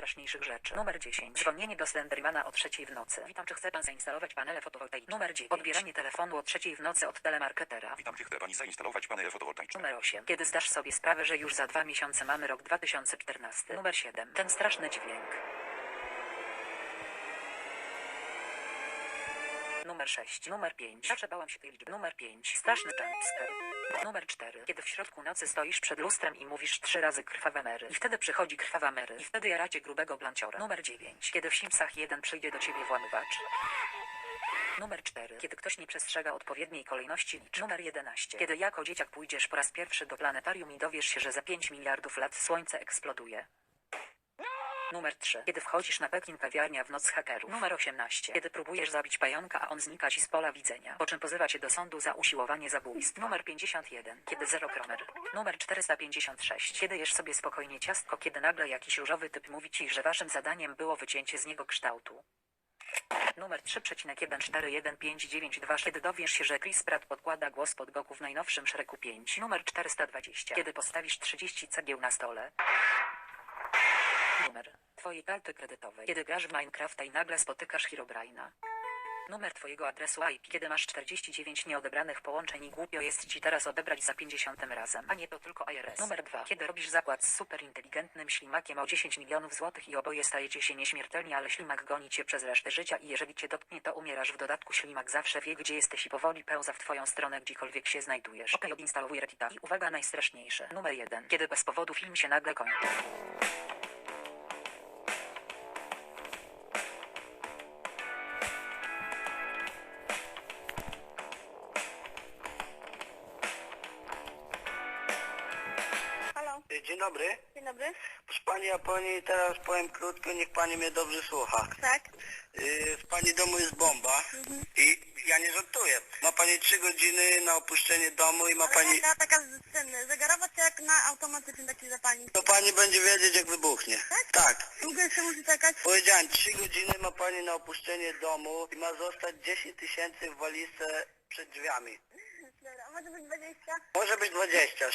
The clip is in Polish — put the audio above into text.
najstraszniejszych rzeczy. Numer 10. Dzwonienie do Slendermana o trzeciej w nocy. Witam, czy chce pan zainstalować panele fotowoltaiczne? Numer 9. Odbieranie telefonu o trzeciej w nocy od telemarketera. Witam, czy chce pani zainstalować panele fotowoltaiczne? Numer 8. Kiedy zdasz sobie sprawę, że już za dwa miesiące mamy rok 2014. Numer 7. Ten straszny dźwięk. Numer 6. Numer 5. Zawsze bałam się tej liczby. Numer 5. Straszny jumpscare. Numer 4. Kiedy w środku nocy stoisz przed lustrem i mówisz trzy razy krwawe Mary. I wtedy przychodzi krwawa Mary. I wtedy jaracie grubego blanciora. Numer 9. Kiedy w Simsach jeden przyjdzie do ciebie włamywacz. Numer 4. Kiedy ktoś nie przestrzega odpowiedniej kolejności licz. Numer 11. Kiedy jako dzieciak pójdziesz po raz pierwszy do planetarium i dowiesz się, że za 5 miliardów lat słońce eksploduje. Numer 3. Kiedy wchodzisz na Pekin kawiarnia w noc hakerów. Numer 18. Kiedy próbujesz zabić pająka, a on znika ci z pola widzenia. Po czym pozywa cię do sądu za usiłowanie zabójstw. Numer 51. Kiedy zero kromer. Numer 456. Kiedy jesz sobie spokojnie ciastko, kiedy nagle jakiś różowy typ mówi ci, że waszym zadaniem było wycięcie z niego kształtu. Numer 3,1415922 Kiedy dowiesz się, że Chris Pratt podkłada głos pod Goku w najnowszym Shreku 5 Numer 420 Kiedy postawisz 30 cegieł na stole Numer twojej karty kredytowej. Kiedy grasz w Minecrafta i nagle spotykasz Herobrina. Numer twojego adresu IP Kiedy masz 49 nieodebranych połączeń i głupio jest ci teraz odebrać za 50 razem. A nie to tylko IRS Numer 2 Kiedy robisz zakład z superinteligentnym ślimakiem o 10 milionów złotych i oboje stajecie się nieśmiertelni Ale ślimak goni cię przez resztę życia i jeżeli cię dotknie to umierasz w dodatku. Ślimak zawsze wie gdzie jesteś i powoli pełza w twoją stronę gdziekolwiek się znajdujesz. Okej odinstalowuj Reddita. I uwaga najstraszniejsze. Numer 1 Kiedy bez powodu film się nagle kończy Dzień dobry. dzień dobry. Proszę Pani, ja Pani teraz powiem krótko, niech Pani mnie dobrze słucha. Tak? Yy, W Pani domu jest bomba i ja nie żartuję. Ma Pani trzy godziny na opuszczenie domu i ma Ale Pani... taka, taka ten, zegarowa czy jak na automatyczny taki zapalnik? To Pani będzie wiedzieć jak wybuchnie. Tak? Tak. Długo jeszcze muszę czekać? Powiedziałem, trzy godziny ma Pani na opuszczenie domu i ma zostać 10 tysięcy w walizce przed drzwiami. Dobra, a może być 20? Może być 20.